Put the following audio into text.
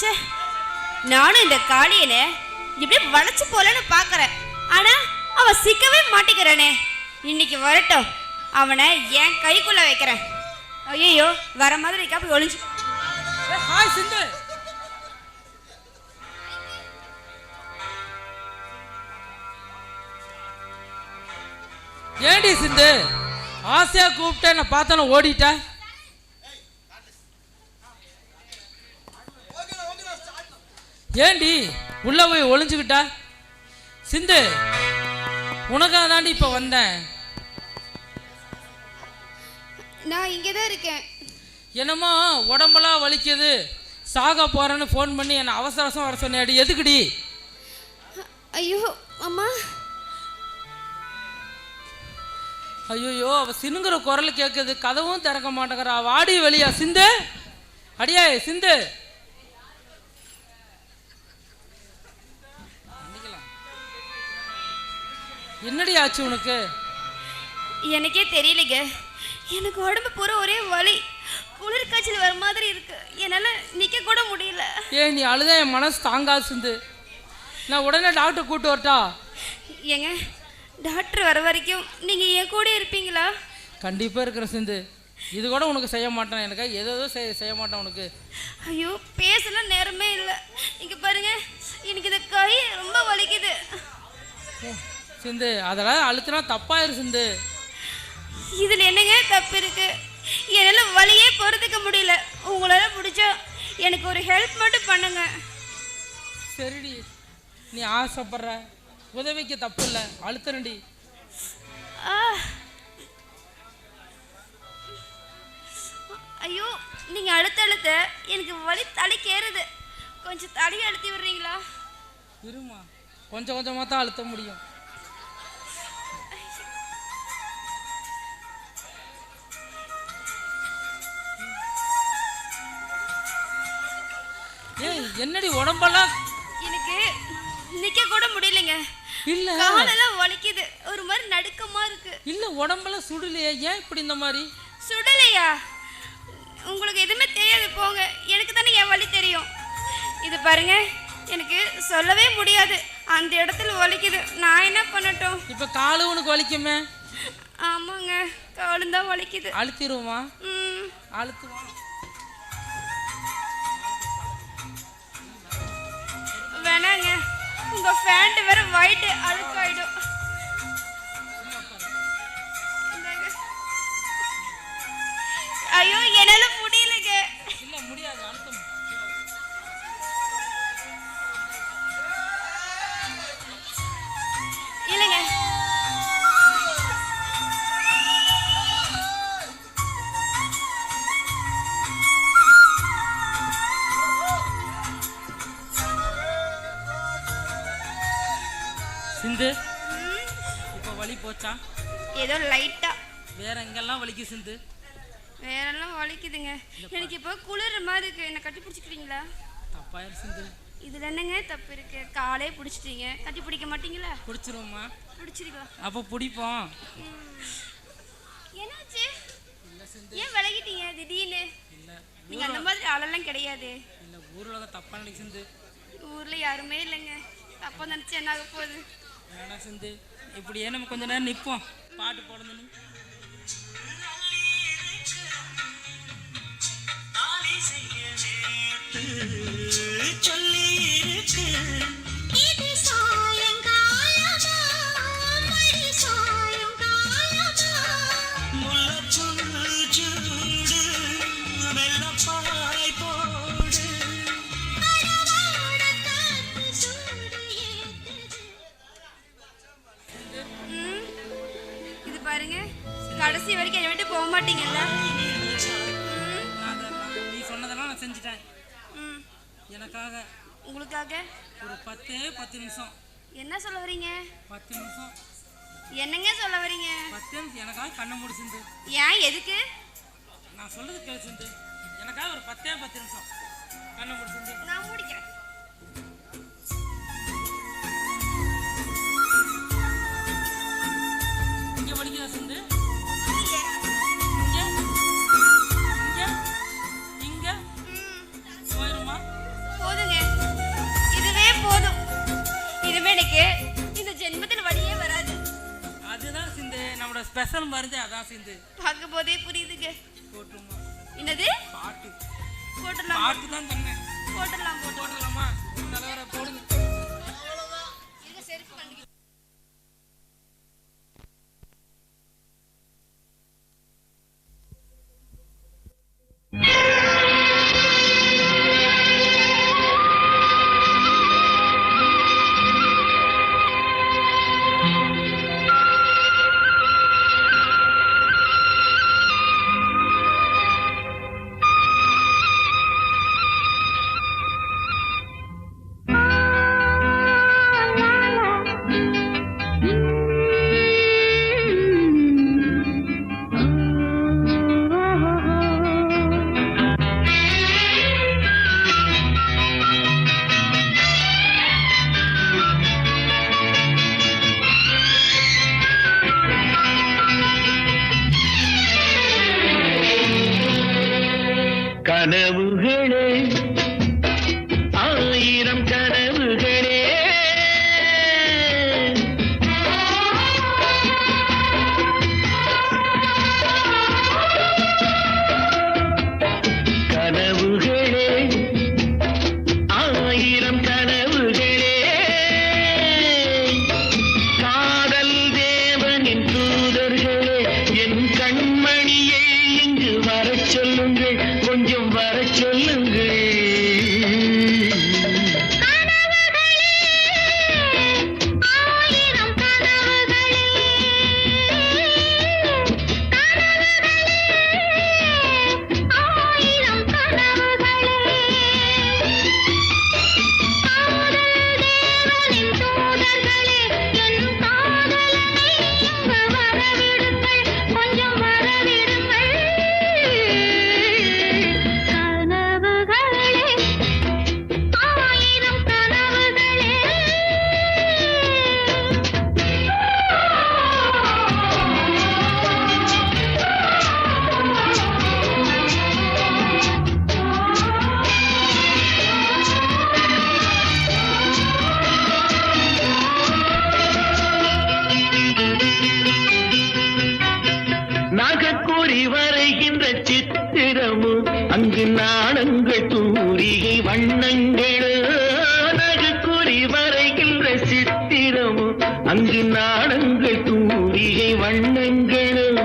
ச்சே நானும் இந்த காளியனை இப்படி வளைச்சு போலன்னு பாக்குறேன். ஆனா அவன் சிக்கவே மாட்டேங்கிறானே. இன்னைக்கு வரட்டும். அவனை என் கைக்குள்ள வைக்கிறேன். ஐயோ வர மாதிரி இருக்கா? போய் ஒளிஞ்சு. ஹாய் சிந்து. ஏண்டி சிந்து? ஆசையா கூப்பிட்டேன் நான் பார்த்தேன் ஓடிட்டேன் ஏண்டி உள்ள போய் ஒளிஞ்சுக்கிட்ட? சிந்து உனக்காக தாண்டி இப்போ வந்தேன். நான் இங்கே தான் இருக்கேன். என்னமோ உடம்பெல்லாம் வலிக்குது. சாக போறேன்னு ஃபோன் பண்ணி என்னை அவசர அவசரம் வர சொன்னேடி எதுக்குடி? ஐயோ அம்மா. ஐயோ அவ சினுங்கிற குரல் கேட்குது கதவும் திறக்க மாட்டேங்கிறா. வாடி வெளியா சிந்து. அடியே சிந்து. என்னடி ஆச்சு உனக்கு? எனக்கே தெரியலைங்க. எனக்கு உடம்பு பூரா ஒரே வலி. குளிர் காய்ச்சல் வர மாதிரி இருக்கு. என்னால் நிற்க கூட முடியல. ஏய் நீ அழுத என் மனசு தாங்காது சிந்து. நான் உடனே டாக்டர் கூட்டு வரட்டா? ஏங்க டாக்டர் வர வரைக்கும் நீங்கள் என் கூட இருப்பீங்களா? கண்டிப்பாக இருக்கிற சிந்து. இது கூட உனக்கு செய்ய மாட்டேன். எனக்கு ஏதோ செய்ய செய்ய மாட்டேன் உனக்கு. ஐயோ பேசலாம் நேரமே இல்லை. இங்கே பாருங்க எனக்கு இந்த கை ரொம்ப வலிக்குது. சிந்து அதெல்லாம் அழுத்தினா தப்பாயிரு சிந்து. இதில் என்னங்க தப்பு இருக்கு? என்னால் வலியே பொறுத்துக்க முடியல. உங்களால் பிடிச்சா எனக்கு ஒரு ஹெல்ப் மட்டும் பண்ணுங்க. சரிடி. நீ ஆசைப்படுற. உதவிக்கு தப்பு இல்லை. அழுத்தணுடி ஆ. ஐயோ நீங்கள் அழுத்த அழுத்த எனக்கு வலி தலைக்கு ஏறுது கொஞ்சம் தலையை அழுத்தி விடுறீங்களா? இருமா. கொஞ்சம் கொஞ்சமாக தான் அழுத்த முடியும். என்னடி உடம்பெல்லாம்? எனக்கு நிற்க கூட முடியலைங்க. இல்ல. காலெல்லாம் வலிக்குது. ஒரு மாதிரி நடுக்கமா இருக்கு. இல்ல உடம்பெல்லாம் சுடலையே. ஏன் இப்படி இந்த மாதிரி? சுடலையா? உங்களுக்கு எதுவுமே தெரியாது போங்க. எனக்கு தானே என் வலி தெரியும். இது பாருங்க எனக்கு சொல்லவே முடியாது. அந்த இடத்துல வலிக்குது. நான் என்ன பண்ணட்டும்? இப்ப காலு உனக்கு வலிக்குமே? ஆமாங்க காலும் தான் வலிக்குது. அழுத்திடுவோமா ம். அழுத்துவோம். வேணாங்க. உங்க ஃபேண்ட் வேற ஒயிட் அழுக்காயிடும். ஐயோ என்னால முடியலங்க. இல்ல முடியாது சிந்து. இப்ப வலி போச்சா? ஏதோ லைட்டா வேற எங்கெல்லாம் வலிக்கு சிந்து? வேறெல்லாம் வலிக்குதுங்க. எனக்கு இப்போ குளிர் மாதிரி இருக்கு. என்ன கட்டி பிடிச்சிக்கிறீங்களா? தப்பாயிரு சிந்து. இதுல என்னங்க தப்பு இருக்கு? காலே பிடிச்சிட்டீங்க. கட்டி பிடிக்க மாட்டீங்களா? பிடிச்சிருவோமா பிடிச்சிருக்கலாம் அப்போ பிடிப்போம். என்னாச்சு? ஏன் விலகிட்டீங்க திடீர்னு? நீங்க அந்த மாதிரி ஆளெல்லாம் கிடையாது. இல்ல ஊர்ல தப்பா நினைக்கு சிந்து. ஊர்ல யாருமே இல்லைங்க. தப்பா நினைச்சு என்ன ஆக போகுது? வேணா சிந்து? இப்படியே நம்ம கொஞ்ச நேரம் நிற்போம் பாட்டு போடணும் நீ எனக்காக உங்களுக்காக? ஒரு பத்தே பத்து நிமிஷம். என்ன சொல்ல வரீங்க பத்து நிமிஷம். என்னங்க சொல்ல வரீங்க பத்து நிமிஷம். எனக்காக கண்ணை மூடி சிந்து. ஏன் எதுக்கு? நான் சொல்றது கேளு சிந்து. எனக்காக ஒரு பத்தே பத்து நிமிஷம். ஸ்பெஷல் மருந்து அதான் சிந்து. பார்க்கும் போதே புரியுதுங்க. போட்டுமா என்னது? பாட்டு. போட்டுடலாம்? பாட்டு தான் சொன்னேன் போட்டுடலாம். போட்டுடலாமா? தலைவரை போடுங்க. பொறிகை வண்ணங்கள் குறி வரைகின்ற சித்திரமும் அங்கு நாடங்கள் தூரிகை வண்ணங்களும்